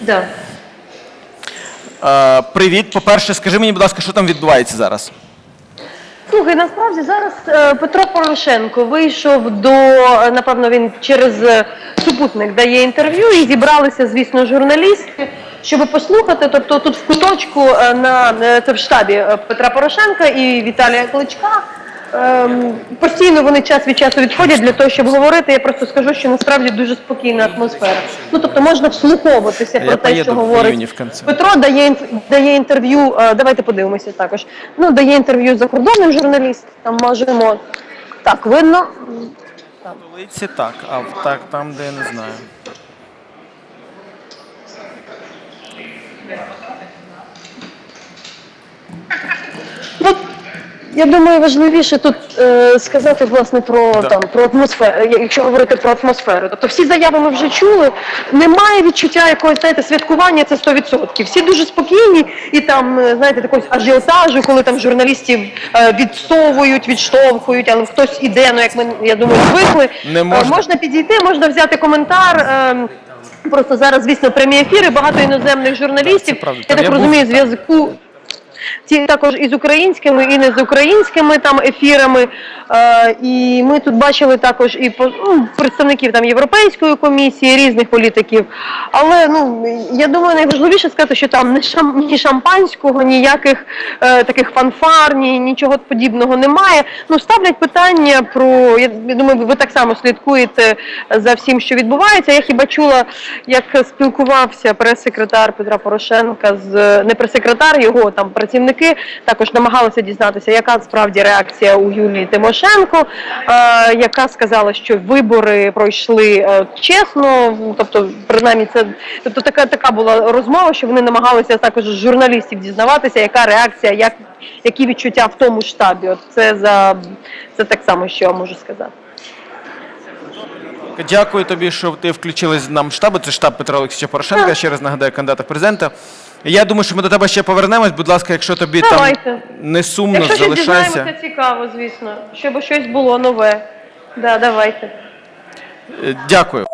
Да. Е, привіт. По-перше, скажи мені, будь ласка, що там відбувається зараз? Слухай, насправді зараз е, Петро Порошенко вийшов до, е, напевно, він через е, супутник дає інтерв'ю і зібралися, звісно, журналісти, щоб послухати. Тобто тут в куточку е, на е, це в штабі е, Петра Порошенка і Віталія Кличка. Ем, Постійно вони час від часу відходять для того, щоб говорити. Я просто скажу, що насправді дуже спокійна атмосфера. Ну тобто можна вслуховуватися Я про те, поїду що в говорить в кінці. Петро дає дає інтерв'ю. е, Давайте подивимося також. Ну дає інтерв'ю закордонним журналістам. Там можемо так видно. Столиці так, а в- так, там, де я не знаю. Ну, я думаю, важливіше тут е, сказати власне про Да. там про атмосферу, якщо говорити про атмосферу. Тобто всі заяви ми вже чули. Немає відчуття якогось знаєте, святкування це 100%. Всі дуже спокійні і там е, знаєте такогось ажіотажу, коли там журналістів е, відсовують, відштовхують, але хтось іде. Ну як ми я думаю, звикли. Не Е, можна. можна підійти, можна взяти коментар. е, Просто зараз, звісно, прямі ефіри, багато іноземних журналістів. Я так я був, розумію, так. зв'язку ці також із українськими, і не з українськими там ефірами. Е, і ми тут бачили також і ну, представників там Європейської комісії, різних політиків. Але ну я думаю, найважливіше сказати, що там ні, шам, ні шампанського, ніяких е, таких фанфар, ні нічого подібного немає. Ну ставлять питання про я, думаю, ви так само слідкуєте за всім, що відбувається. Я хіба чула, як спілкувався прес-секретар Петра Порошенка з не прес-секретар, його там працівники також намагалися дізнатися, яка справді реакція у Юлії Тимошенко, е, яка сказала, що вибори пройшли е, чесно. Тобто, принаймні, це тобто така така була розмова, що вони намагалися також журналістів дізнаватися, яка реакція, як які відчуття в тому штабі. От це за це так само, що я можу сказати. Дякую тобі, що ти включилась нам штабу. Це штаб Петра Олексійовича Порошенка. Ще раз нагадаю кандидата в президента. Я думаю, що ми до тебе ще повернемось. Будь ласка, якщо тобі Давайте. там не сумно, Якщо щось залишайся. дізнаємося, цікаво, звісно, щоб щось було нове. Да, давайте. Е, Дякую.